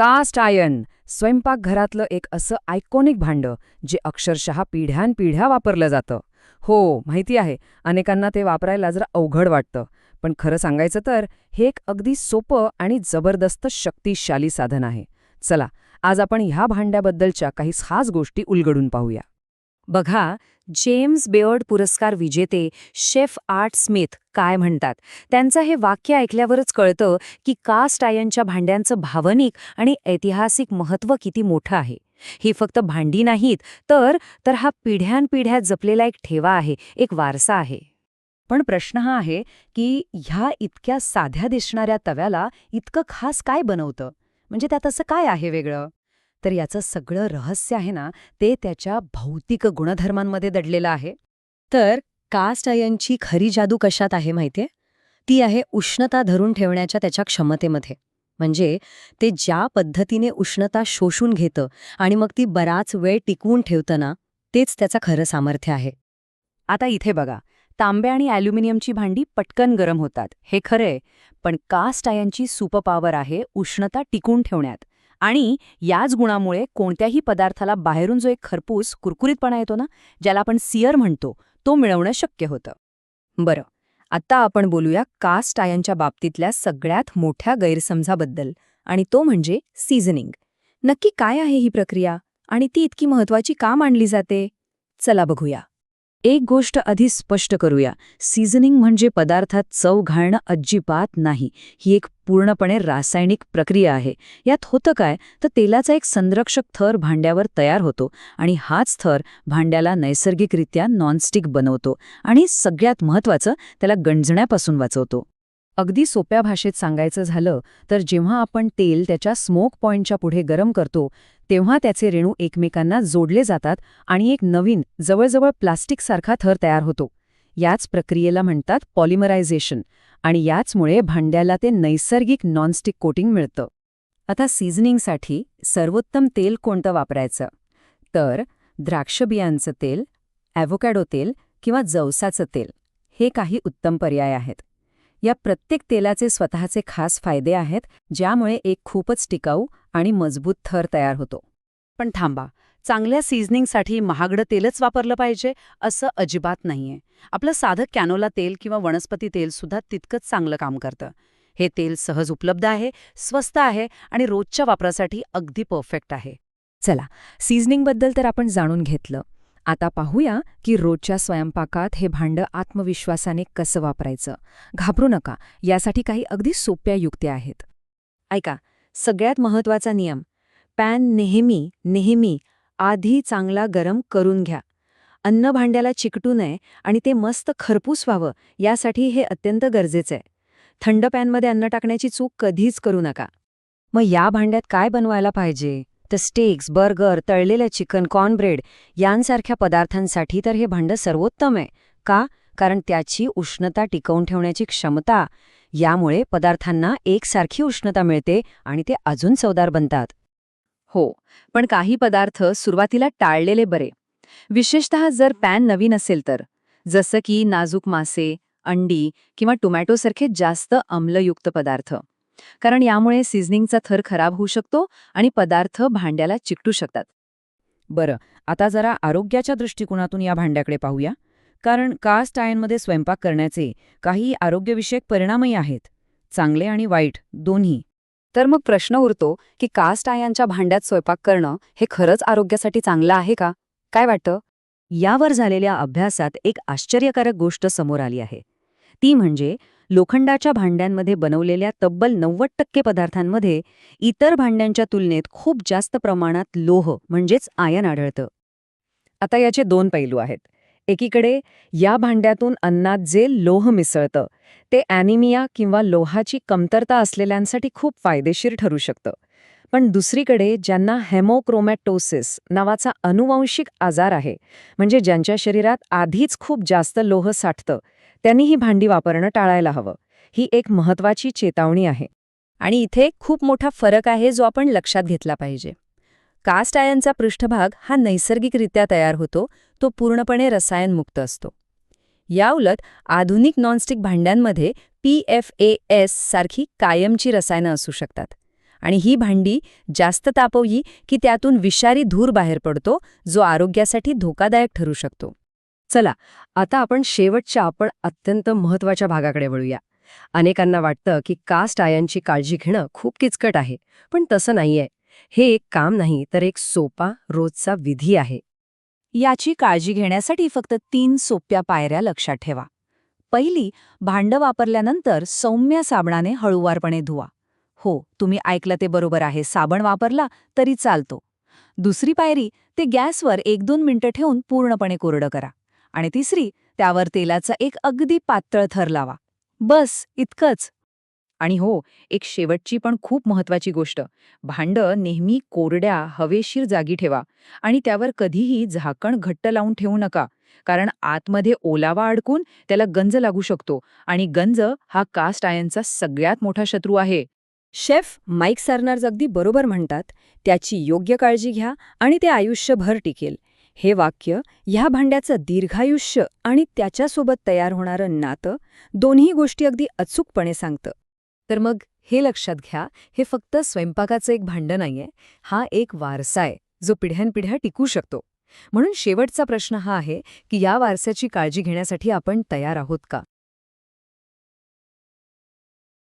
Caste ion. स्वयंपाकघरातलं एक असं iconic भांडं जे अक्षरशः पिढ्यानपिढ्या वापरलं जातं. हो माहिती आहे. अनेकांना ते वापरायला जरा अवघड वाटतं. पण खरं सांगायचं तर हे एक अगदी सोपं आणि जबरदस्त शक्तिशाली साधन आहे. चला आज आपण ह्या भांड्याबद्दलच्या काही खास गोष्टी उलगडून पाहूया. बघा जेम्स बेअर्ड पुरस्कार विजेते शेफ आर्ट स्मिथ काय म्हणतात? त्यांचं हे वाक्य ऐकल्यावरच कळतं की कास्ट आयनच्या भांड्यांचं भावनिक आणि ऐतिहासिक महत्त्व किती मोठं आहे. ही फक्त भांडी नाहीत तर तर हा पिढ्यानपिढ्या जपलेला एक ठेवा आहे एक वारसा आहे. पण प्रश्न हा आहे की ह्या इतक्या साध्या दिसणाऱ्या तव्याला इतकं खास काय बनवतं? म्हणजे त्यात असं काय आहे वेगळं? तर याचं सगळं रहस्य आहे ना ते त्याच्या भौतिक गुणधर्मांमध्ये दडलेलं आहे. तर कास्ट आयनची खरी जादू कशात आहे माहितीये? ती आहे उष्णता धरून ठेवण्याच्या त्याच्या क्षमतेमध्ये. म्हणजे ते ज्या पद्धतीने उष्णता शोषून घेतं आणि मग ती बराच वेळ टिकवून ठेवतं ना तेच त्याचं खरं सामर्थ्य आहे. आता इथे बघा तांबे आणि ॲल्युमिनियमची भांडी पटकन गरम होतात हे खरंय पण कास्ट आयनची सुपपावर आहे उष्णता टिकून ठेवण्यात. आणि याच गुणामुळे कोणत्याही पदार्थाला बाहेरून जो एक खरपूस कुरकुरीतपणा येतो ना ज्याला आपण सियर म्हणतो तो मिळवणं शक्य होतं. बरं आत्ता आपण बोलूया कास्ट आयनच्या बाबतीतल्या सगळ्यात मोठ्या गैरसमजाबद्दल आणि तो म्हणजे सीझनिंग. नक्की काय आहे ही प्रक्रिया? आणि ती इतकी महत्वाची का मानली जाते? चला बघूया. एक गोष्ट आधी स्पष्ट करूया. सीझनिंग म्हणजे पदार्थात चव घालणं अजिबात नाही. ही एक पूर्णपणे रासायनिक प्रक्रिया आहे. यात होतं काय? तर तेलाचा एक संरक्षक थर भांड्यावर तयार होतो आणि हाच थर भांड्याला नैसर्गिकरित्या नॉनस्टिक बनवतो आणि सगळ्यात महत्त्वाचं त्याला गंजण्यापासून वाचवतो. अगदी सोप्या भाषेत सांगायचं झालं तर जेव्हा आपण तेल त्याच्या स्मोक पॉइंटच्या पुढे गरम करतो तेव्हा त्याचे रेणू एकमेकांना जोडले जातात आणि एक नवीन जवळजवळ प्लास्टिकसारखा थर तयार होतो. याच प्रक्रियेला म्हणतात पॉलिमरायझेशन आणि याचमुळे भांड्याला ते नैसर्गिक नॉनस्टिक कोटिंग मिळतं. आता सीझनिंगसाठी सर्वोत्तम तेल कोणतं वापरायचं? तर द्राक्षबियांचं तेल ॲव्होकॅडो तेल किंवा जवसाचं तेल हे काही उत्तम पर्याय आहेत. या प्रत्येक तेलाचे स्वतःचे खास फायदे आहेत ज्यामुळे एक खूपच टिकाऊ आणि मजबूत थर तयार होतो. पण थांबा चांगल्या सीझनिंगसाठी महागडं तेलच वापरलं पाहिजे असं अजिबात नाहीये. आपलं साधं कॅनोला तेल किंवा वनस्पती तेल सुद्धा तितकंच चांगलं काम करतं. हे तेल सहज उपलब्ध आहे स्वस्त आहे आणि रोजच्या वापरासाठी अगदी परफेक्ट आहे. चला सीझनिंगबद्दल तर आपण जाणून घेतलं. आता पाहूया की रोजच्या स्वयंपाकात हे भांडं आत्मविश्वासाने कसं वापरायचं. घाबरू नका यासाठी काही अगदी सोप्या युक्त्या आहेत. ऐका सगळ्यात महत्त्वाचा नियम. पॅन नेहमी नेहमी आधी चांगला गरम करून घ्या. अन्न भांड्याला चिकटू नये आणि ते मस्त खरपूस व्हावं यासाठी हे अत्यंत गरजेचं आहे. थंड पॅनमध्ये अन्न टाकण्याची चूक कधीच करू नका. मग या भांड्यात काय बनवायला पाहिजे? तर स्टेक्स बर्गर तळलेलं चिकन कॉर्नब्रेड यांसारख्या पदार्थांसाठी तर हे भांडं सर्वोत्तम आहे. का? कारण त्याची उष्णता टिकवून ठेवण्याची क्षमता यामुळे पदार्थांना एकसारखी उष्णता मिळते आणि ते अजून चवदार बनतात. हो पण काही पदार्थ सुरुवातीला टाळलेले बरे. विशेषतः जर पॅन नवीन असेल तर जसं की नाजूक मासे अंडी किंवा टोमॅटोसारखे जास्त अम्लयुक्त पदार्थ. कारण यामुळे सिझनिंगचा थर खराब होऊ शकतो आणि पदार्थ भांड्याला चिकटू शकतात. बरं आता जरा आरोग्याच्या दृष्टिकोनातून या भांड्याकडे पाहूया. कारण कास्ट आयनमध्ये स्वयंपाक करण्याचे काही आरोग्यविषयक परिणामही आहेत. चांगले आणि वाईट दोन्ही. तर मग प्रश्न उरतो की कास्ट आयनच्या भांड्यात स्वयंपाक करणं हे खरंच आरोग्यासाठी चांगलं आहे का? काय वाटतं? यावर झालेल्या अभ्यासात एक आश्चर्यकारक गोष्ट समोर आली आहे. ती म्हणजे लोखंडाच्या भांड्यांमध्ये बनवलेल्या तब्बल नव्वद टक्के पदार्थांमध्ये इतर भांड्यांच्या तुलनेत खूप जास्त प्रमाणात लोह म्हणजेच आयन आढळतं. आता याचे दोन पैलू आहेत. एकीकडे या भांड्यातून अन्नात जे लोह मिसळतं ते ॲनिमिया किंवा लोहाची कमतरता असलेल्यांसाठी खूप फायदेशीर ठरू शकतं. पण दुसरीकडे ज्यांना हेमोक्रोमॅटोसिस नावाचा अनुवांशिक आजार आहे म्हणजे ज्यांच्या शरीरात आधीच खूप जास्त लोह साठतं त्यांनी ही भांडी वापरणं टाळायला हवं. ही एक महत्वाची चेतावणी आहे. आणि इथे खूप मोठा फरक आहे जो आपण लक्षात घेतला पाहिजे. कास्ट आयनचा पृष्ठभाग हा नैसर्गिकरित्या तयार होतो तो पूर्णपणे रसायनमुक्त असतो. याउलट आधुनिक नॉनस्टिक भांड्यांमध्ये पी एफ ए एस सारखी कायमची रसायनं असू शकतात. आणि ही भांडी जास्त तापवली की त्यातून विषारी धूर बाहेर पडतो जो आरोग्यासाठी धोकादायक ठरू शकतो. चला आता आपण शेवटच्या आपण अत्यंत महत्त्वाच्या भागाकडे वळूया. अनेकांना वाटतं की कास्ट आयनची काळजी घेणं खूप किचकट आहे पण तसं नाहीये. हे एक काम नाही तर एक सोपा रोजचा विधी आहे. याची काळजी घेण्यासाठी फक्त तीन सोप्या पायऱ्या लक्षात ठेवा. पहिली भांडं वापरल्यानंतर सौम्य साबणाने हळूवारपणे धुवा. हो तुम्ही ऐकलं ते बरोबर आहे. साबण वापरला तरी चालतो. दुसरी पायरी ते गॅसवर एक दोन मिनिटं ठेवून पूर्णपणे कोरडं करा. आणि तिसरी त्यावर तेलाचा एक अगदी पातळ थर लावा. बस इतकंच. आणि हो एक शेवटची पण खूप महत्वाची गोष्ट. भांडं नेहमी कोरड्या हवेशीर जागी ठेवा. आणि त्यावर कधीही झाकण घट्ट लावून ठेवू नका. कारण आतमध्ये ओलावा अडकून त्याला गंज लागू शकतो. आणि गंज हा कास्ट आयनचा सगळ्यात मोठा शत्रू आहे. शेफ माईक सारनार्स अगदी बरोबर म्हणतात त्याची योग्य काळजी घ्या आणि ते आयुष्यभर टिकेल. हे वाक्य ह्या भांड्याचं दीर्घायुष्य आणि त्याच्यासोबत तयार होणारं नातं दोन्ही गोष्टी अगदी अचूकपणे सांगतं. तर मग हे लक्षात घ्या हे फक्त स्वयंपाकाचं एक भांडं नाहीये हा एक वारसा आहे जो पिढ्यानपिढ्या टिकू शकतो. म्हणून शेवटचा प्रश्न हा आहे की या वारसाची काळजी घेण्यासाठी आपण तयार आहोत का?